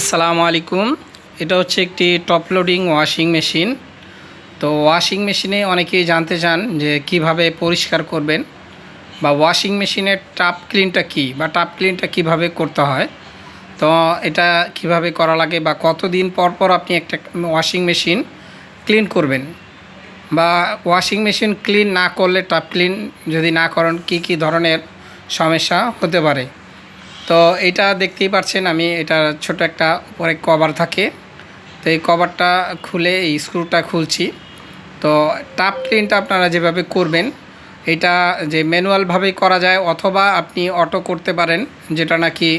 আসসালামু আলাইকুম। এটা হচ্ছে একটি টপ লোডিং ওয়াশিং মেশিন। তো ওয়াশিং মেশিনে অনেকেই জানতে চান যে কীভাবে পরিষ্কার করবেন বা ওয়াশিং মেশিনের টাপ ক্লিনটা কি বা টাপ ক্লিনটা কীভাবে করতে হয়। তো এটা কীভাবে করা লাগে বা কতদিন পর পর আপনি একটা ওয়াশিং মেশিন ক্লিন করবেন বা ওয়াশিং মেশিন ক্লিন না করলে টাপ ক্লিন যদি না করেন কি কি ধরনের সমস্যা হতে পারে? তো এটা দেখতেই পাচ্ছেন আমি এটা ছোট একটা উপরে কভার থাকে। তো এই কভারটা খুলে, এই স্ক্রুটা খুলছি। তো টাপ ক্লিনটা আপনারা যেভাবে করবেন, এটা যে ম্যানুয়ালভাবেই করা যায় অথবা আপনি অটো করতে পারেন, যেটা নাকি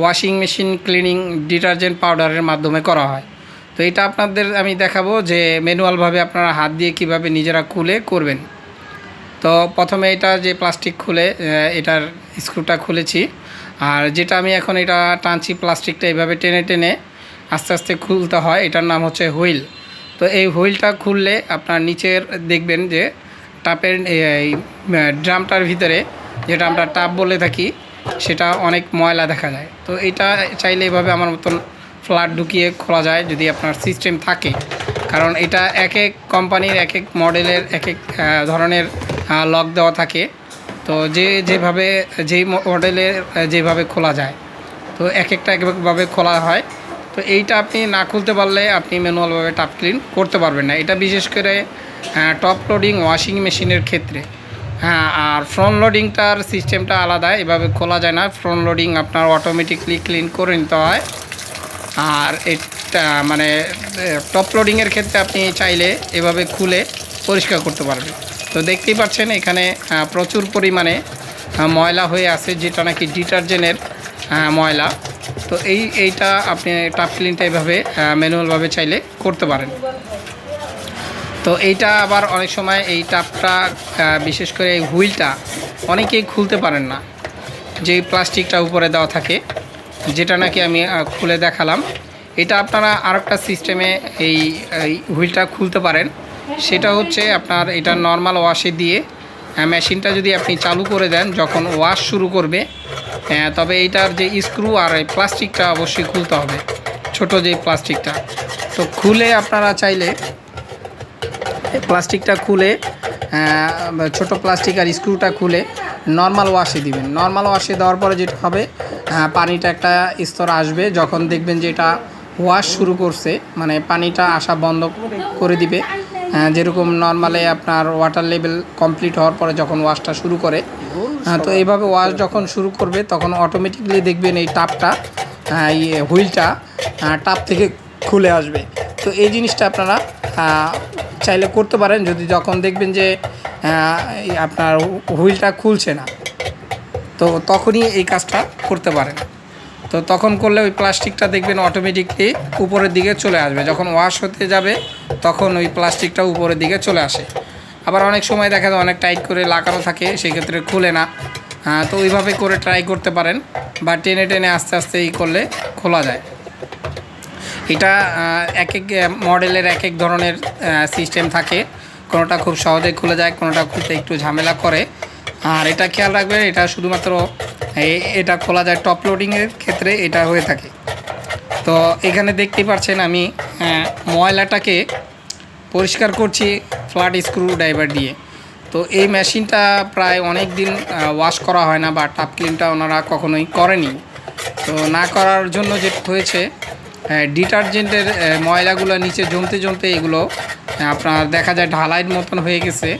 ওয়াশিং মেশিন ক্লিনিং ডিটারজেন্ট পাউডারের মাধ্যমে করা হয়। তো এটা আপনাদের আমি দেখাবো যে ম্যানুয়ালভাবে আপনারা হাত দিয়ে কীভাবে নিজেরা খুলে করবেন। তো প্রথমে এটা যে প্লাস্টিক খুলে এটার স্ক্রুটা খুলেছি। আর যেটা আমি এখন এটা টানছি প্লাস্টিকটা এইভাবে টেনে টেনে আস্তে আস্তে খুলতে হয়, এটার নাম হচ্ছে হুইল। তো এই হুইলটা খুললে আপনার নিচের দেখবেন যে টাপের এই ড্রামটার ভিতরে যেটা আমরা টাপ বলে থাকি, সেটা অনেক ময়লা দেখা যায়। তো এটা চাইলে এভাবে আমার মতন ফ্ল্যাট ঢুকিয়ে খোলা যায় যদি আপনার সিস্টেম থাকে। কারণ এটা এক এক কোম্পানির এক এক মডেলের এক এক ধরনের লক দেওয়া থাকে। তো যে যেভাবে, যেই মডেলের যেভাবে খোলা যায়, তো এক একটা একভাবে খোলা হয়। তো এইটা আপনি না খুলতে পারলে আপনি ম্যানুয়ালভাবে টাপ ক্লিন করতে পারবেন না। এটা বিশেষ করে টপ লোডিং ওয়াশিং মেশিনের ক্ষেত্রে। হ্যাঁ আর ফ্রন্ট লোডিংটার সিস্টেমটা আলাদা, এভাবে খোলা যায় না। ফ্রন্ট লোডিং আপনার অটোমেটিকলি ক্লিন করে নিতে হয়। আর এটা মানে টপ লোডিংয়ের ক্ষেত্রে আপনি চাইলে এভাবে খুলে পরিষ্কার করতে পারবেন। তো দেখতেই পাচ্ছেন, এখানে প্রচুর পরিমাণে ময়লা হয়ে আছে, যেটা নাকি ডিটারজেন্টের ময়লা। তো এই, এইটা আপনি টাপ ক্লিনটা এভাবে ম্যানুয়ালভাবে চাইলে করতে পারেন। তো এইটা আবার অনেক সময় এই টাপটা বিশেষ করে এই হুইলটা অনেকেই খুলতে পারেন না। যে প্লাস্টিকটা উপরে দেওয়া থাকে, যেটা নাকি আমি খুলে দেখালাম। এটা আপনারা আরেকটা সিস্টেমে এই এই হুইলটা খুলতে পারেন। সেটা হচ্ছে আপনার এটা নর্মাল ওয়াশে দিয়ে মেশিনটা যদি আপনি চালু করে দেন যখন ওয়াশ শুরু করবে আহ, তবে এইটার যে স্ক্রু আর এই প্লাস্টিকটা অবশ্যই খুলতে হবে ছোট যে প্লাস্টিকটা তো খুলে আপনারা চাইলে প্লাস্টিকটা খুলে আহ, ছোট প্লাস্টিক আর স্ক্রুটা খুলে নর্মাল ওয়াশে দিবেন। নর্মাল ওয়াশে দেওয়ার পরে যেটা হবে পানিটা একটা স্তর আসবে যখন দেখবেন যে এটা ওয়াশ শুরু করছে মানে পানিটা আসা বন্ধ করে দিবে। যেরকম নর্মালে আপনার ওয়াটার লেভেল কমপ্লিট হওয়ার পরে যখন ওয়াশটা শুরু করে তো এইভাবে ওয়াশ যখন শুরু করবে তখন অটোমেটিকলি দেখবেন এই টাপটা আহ, ইয়ে হুইলটা টাপ থেকে খুলে আসবে। তো এই জিনিসটা আপনারা চাইলে করতে পারেন যদি যখন দেখবেন যে আপনার হুইলটা খুলছে না তো তখনই এই কাজটা করতে পারেন। তো তখন করলে ওই প্লাস্টিকটা দেখবেন অটোমেটিকলি উপরের দিকে চলে আসবে। যখন ওয়াশ হতে যাবে, তখন ওই প্লাস্টিকটা উপরের দিকে চলে আসে। আবার অনেক সময় দেখা যায় অনেক টাইট করে লাগানো থাকে, সেক্ষেত্রে খুলে না। তো ওইভাবে করে ট্রাই করতে পারেন, বা টেনে টেনে আস্তে আস্তে এই করলে খোলা যায়। এটা এক এক মডেলের এক এক ধরনের সিস্টেম থাকে। কোনোটা খুব সহজে খুলে যায়, কোনোটা খুলতে একটু ঝামেলা করে। আর এটা খেয়াল রাখবেন, এটা শুধুমাত্র এটা খোলা যায় টপ লোডিংয়ের ক্ষেত্রে এটা হয়ে থাকে। তো এখানে দেখতে পাচ্ছেন আমি ময়লাটাকে পরিষ্কার করছি ফ্ল্যাট স্ক্রু ড্রাইভার দিয়ে। তো এই মেশিনটা প্রায় অনেক দিন ওয়াশ করা হয় না বা টাপ ক্লিনটা ওনারা কখনোই করেনি। তো না করার জন্য যে হয়েছে ডিটারজেন্টের ময়লাগুলো নিচে জমতে জমতে এগুলো আপনার দেখা যায় ঢালাইয়ের মতন হয়ে গেছে।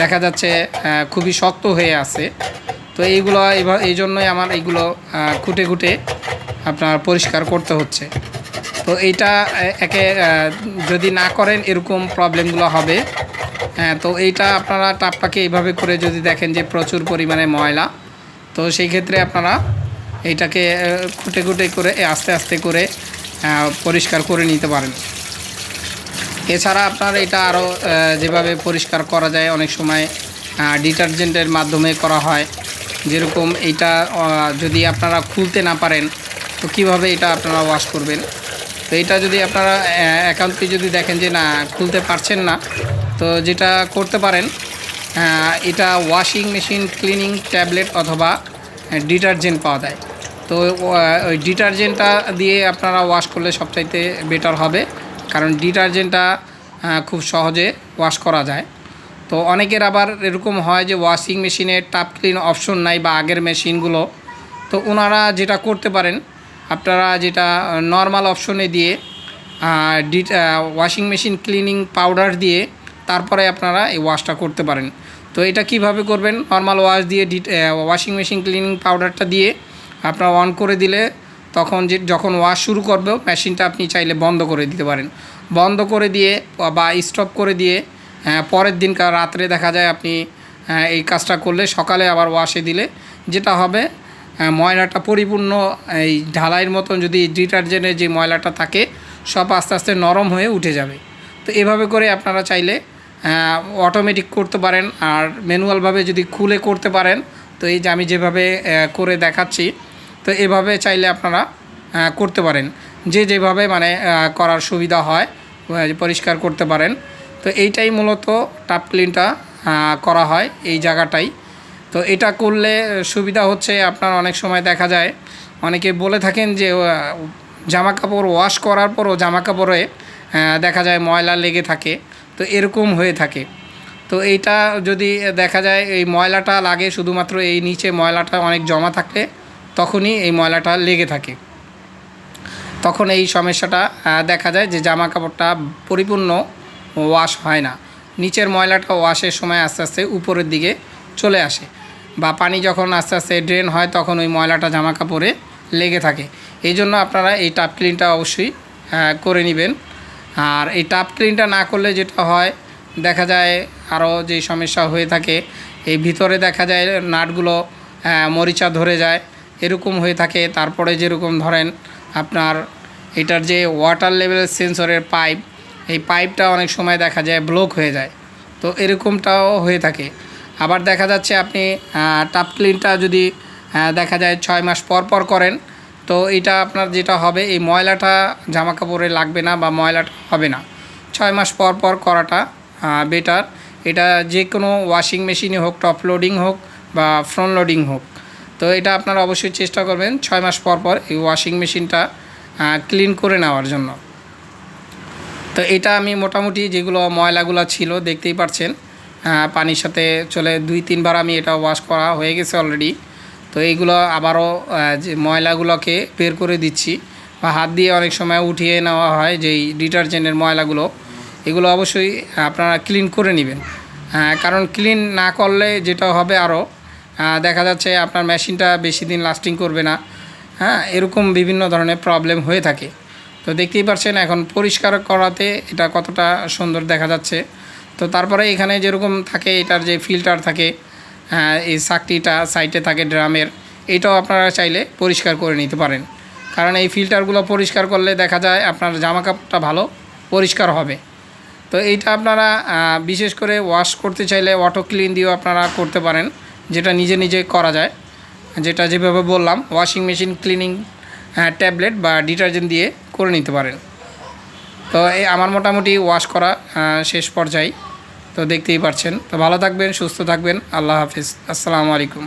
দেখা যাচ্ছে খুবই শক্ত হয়ে আছে। তো এইগুলো এই জন্যই আমার এইগুলো খুঁটে খুঁটে আপনার পরিষ্কার করতে হচ্ছে। তো এইটা একে যদি না করেন এরকম প্রবলেমগুলো হবে। হ্যাঁ তো এইটা আপনারা টাপটাকে এইভাবে করে যদি দেখেন যে প্রচুর পরিমাণে ময়লা, তো সেই ক্ষেত্রে আপনারা এইটাকে খুঁটে খুঁটে করে আস্তে আস্তে করে পরিষ্কার করে নিতে পারেন। এছাড়া আপনার এটা আরও যেভাবে পরিষ্কার করা যায়, অনেক সময় ডিটারজেন্টের মাধ্যমে করা হয়। যেরকম এটা যদি আপনারা খুলতে না পারেন, তো কীভাবে এটা আপনারা ওয়াশ করবেন? তো এটা যদি আপনারা একান্তই যদি দেখেন যে না, খুলতে পারছেন না, তো যেটা করতে পারেন এটা ওয়াশিং মেশিন ক্লিনিং ট্যাবলেট অথবা ডিটারজেন্ট পাওয়া যায়। তো ওই ডিটারজেন্টটা দিয়ে আপনারা ওয়াশ করলে সবচাইতে বেটার হবে, কারণ ডিটারজেন্টটা খুব সহজে ওয়াশ করা যায়। তো অনেকের আবার এরকম হয় যে ওয়াশিং মেশিনে টাপ ক্লিন অপশন নাই বা আগের মেশিনগুলো তো ওনারা যেটা করতে পারেন, আপনারা যেটা নর্মাল অপশনে দিয়ে ওয়াশিং মেশিন ক্লিনিং পাউডার দিয়ে তারপরে আপনারা এই ওয়াশটা করতে পারেন। তো এটা কীভাবে করবেন? নর্মাল ওয়াশ দিয়ে ওয়াশিং মেশিন ক্লিনিং পাউডারটা দিয়ে আপনারা অন করে দিলে তখন যে, যখন ওয়াশ শুরু করবে মেশিনটা আপনি চাইলে বন্ধ করে দিতে পারেন। বন্ধ করে দিয়ে বা স্টপ করে দিয়ে পরের দিনকার রাত্রে দেখা যায় আপনি এই কাজটা করলে সকালে আবার ওয়াশে দিলে যেটা হবে ময়লাটা পরিপূর্ণ, এই ঢালাইয়ের মতন যদি ডিটারজেন্টের যে ময়লাটা থাকে, সব আস্তে আস্তে নরম হয়ে উঠে যাবে। তো এভাবে করে আপনারা চাইলে অটোমেটিক করতে পারেন আর ম্যানুয়ালভাবে যদি খুলে করতে পারেন, তো এই যে আমি যেভাবে করে দেখাচ্ছি, তো এভাবে চাইলে আপনারা করতে পারেন। যে যেভাবে মানে করার সুবিধা হয় পরিষ্কার করতে পারেন। তো এইটাই মূলত টাপ ক্লিনটা করা হয় এই জায়গাটাই। তো এটা করলে সুবিধা হচ্ছে আপনার অনেক সময় দেখা যায়, অনেকে বলে থাকেন যে জামা কাপড় ওয়াশ করার পরও জামা কাপড়ে দেখা যায় ময়লা লেগে থাকে। তো এরকম হয়ে থাকে। তো এইটা যদি দেখা যায় এই ময়লাটা লাগে শুধুমাত্র এই নিচে ময়লাটা অনেক জমা থাকলে, তখনই এই ময়লাটা লেগে থাকে। তখন এই সমস্যাটা দেখা যায় যে জামা কাপড়টা পরিপূর্ণ ওয়াশ হয় না। নিচের ময়লাটা ওয়াশের সময় আস্তে আস্তে উপরের দিকে চলে আসে বা পানি যখন আস্তে আস্তে ড্রেন হয় তখন ওই ময়লাটা জামা কাপড়ে লেগে থাকে। এই জন্য আপনারা এই টাপ ক্লিনটা অবশ্যই করে নেবেন। আর এই টাপ ক্লিনটা না করলে যেটা হয়, দেখা যায় আরও যে সমস্যা হয়ে থাকে, এই ভিতরে দেখা যায় নাটগুলো মরিচা ধরে যায়, এরকম হয়ে থাকে। তারপরে যেরকম ধরেন আপনার এটার যে ওয়াটার লেভেল সেন্সরের পাইপ এই পাইপটা অনেক সময় দেখা যায় ব্লক হয়ে যায়। তো এরকমটাও হয়ে থাকে। আবার দেখা যাচ্ছে আপনি টাপ ক্লিনটা যদি দেখা যায় ছয় মাস পর পর করেন, তো এটা আপনার যেটা হবে, এই ময়লাটা জামা কাপড়ে লাগবে না বা ময়লাটা হবে না। ছয় মাস পর পর করাটা বেটার এটা যে কোনো ওয়াশিং মেশিনে হোক টপ লোডিং হোক বা ফ্রন্ট লোডিং হোক। তো এটা আপনারা অবশ্যই চেষ্টা করবেন, ছয় মাস পর পর এই ওয়াশিং মেশিনটা ক্লিন করে নেওয়ার জন্য। তো এটা আমি মোটামুটি যেগুলো ময়লাগুলো ছিল, দেখতেই পাচ্ছেন পানির সাথে চলে দুই, তিনবার আমি এটা ওয়াশ করা হয়ে গেছে অলরেডি তো এইগুলো আবারও যে ময়লাগুলোকে বের করে দিচ্ছি। বা হাত দিয়ে অনেক সময় উঠিয়ে নেওয়া হয় যেই ডিটারজেন্টের ময়লাগুলো। এগুলো অবশ্যই আপনারা ক্লিন করে নেবেন। কারণ ক্লিন না করলে যেটা হবে আরও দেখা যাচ্ছে আপনার মেশিনটা বেশি দিন লাস্টিং করবে না। হ্যাঁ এরকম বিভিন্ন ধরনের প্রবলেম হয়ে থাকে। তো দেখতেই পাচ্ছেন এখন পরিষ্কার করাতে এটা কতটা সুন্দর দেখা যাচ্ছে। তো তারপরে এখানে যেরকম থাকে এটার যে ফিল্টার থাকে হ্যাঁ, এই সাকটিটা সাইডে থাকে ড্রামের এটাও আপনারা চাইলে পরিষ্কার করে নিতে পারেন। কারণ এই ফিল্টারগুলো পরিষ্কার করলে দেখা যায় আপনার জামা কাপড়টা ভালো পরিষ্কার হবে। তো এইটা আপনারা বিশেষ করে ওয়াশ করতে চাইলে অটো ক্লিন দিয়েও আপনারা করতে পারেন যেটা নিজে নিজে করা যায়। যেটা যেভাবে বললাম ওয়াশিং মেশিন ক্লিনিং ট্যাবলেট বা ডিটারজেন্ট দিয়ে করে নিতে পারেন। তো এই আমার মোটামুটি ওয়াশ করা শেষ পর্যায়ে। তো দেখতেই পাচ্ছেন তো ভালো থাকবেন, সুস্থ থাকবেন। আল্লাহ হাফিজ। আসসালামু আলাইকুম।